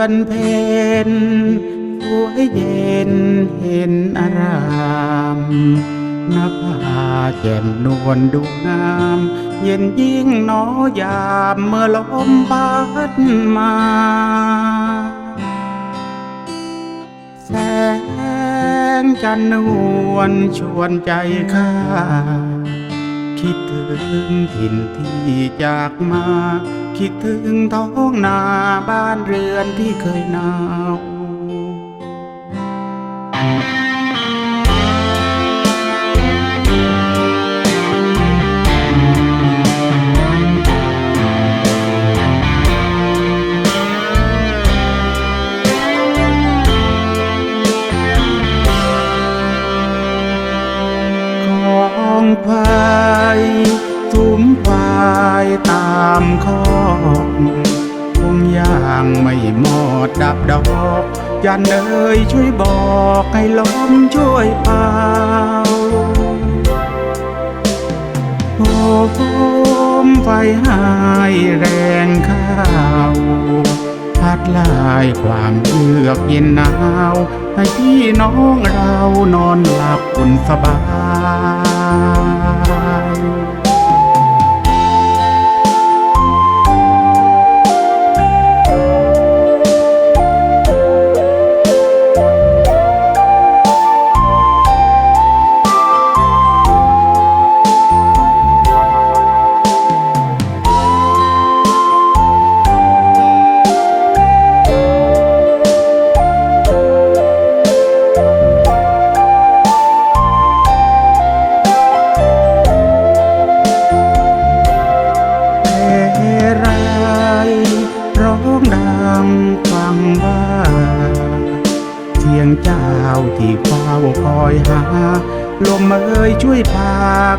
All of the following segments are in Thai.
ือนเพ็ญสวยเย็นเห็นอารามนภาแจ่มนวลดูงาม เย็นยิ่งหนอยามเมื่อลมพัดมา แสงจันทร์นวลชวนใจข้า คิดถึงถิ่นที่จากมา คิดถึงท้องนาบ้านเรือนที่เคยหนาวของควา ตามคอกคงย่างไม่หมดดับดอกยันเอ่ยช่วยบอกให้ลมช่วยเป่าโอ้โฟมไฟหายแรงข้าวพัดลายความเยือกเย็นหนาว ให้พี่น้องเรานอนหลับอุ่นสบาย ดังฟังว่าเสียงเจ้าที่เฝ้าคอยหา ลมเอ่ยช่วยพา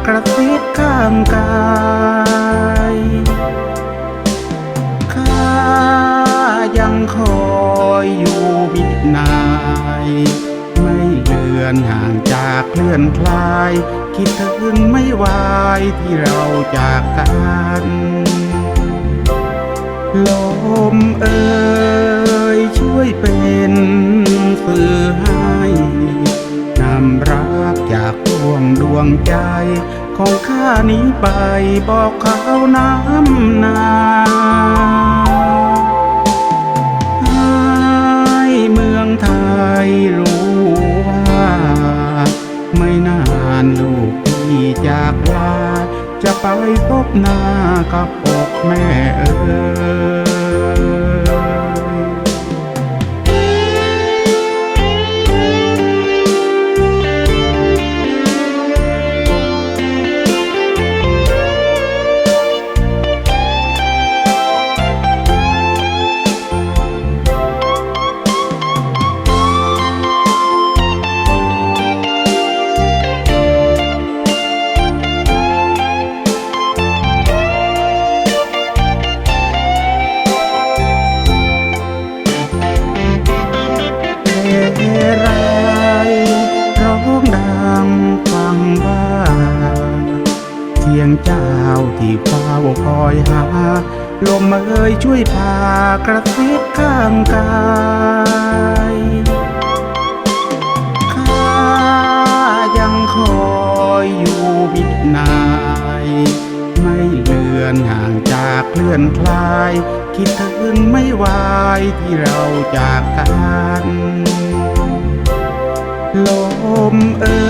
กระซิบข้างกายข้ายังคอยอยู่บิดนาย ไม่เลือนห่างจากเคลื่อนคลาย คิดถึงไม่ไหวที่เราจากกันลมเอ่ นี้ไปบอกเขาน้ำนาให้เมืองไทยรู้ว่า ไม่นานลูกพี่จากลาจะไปพบหน้ากับอกแม่เออ เสียงเจ้าที่เฝ้าคอยหา ลมเอ่ยช่วยพากระซิบข้างกายข้ายังคอยอยู่บิดนาย ไม่เลือนห่างจากเคลื่อนคลาย คิดถึงไม่ไหวที่เราจากกันลมเอ่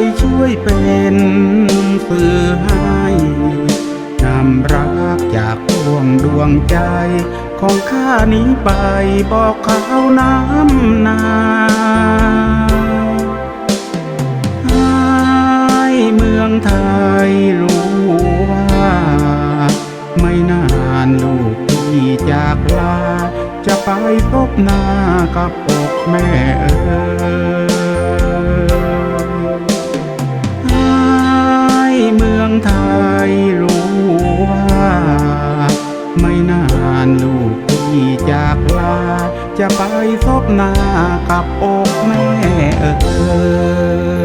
ยช่วยเป็น สื่อให้นำรักจากดวงดวงใจ ของข้านี้ไปบอกเขาน้ำนาให้เมืองไทยรู้ว่า ไม่นานลูกพี่จากลา จะไปพบหน้ากับอกแม่เอ๋ย หน้ากับอกแม่เออ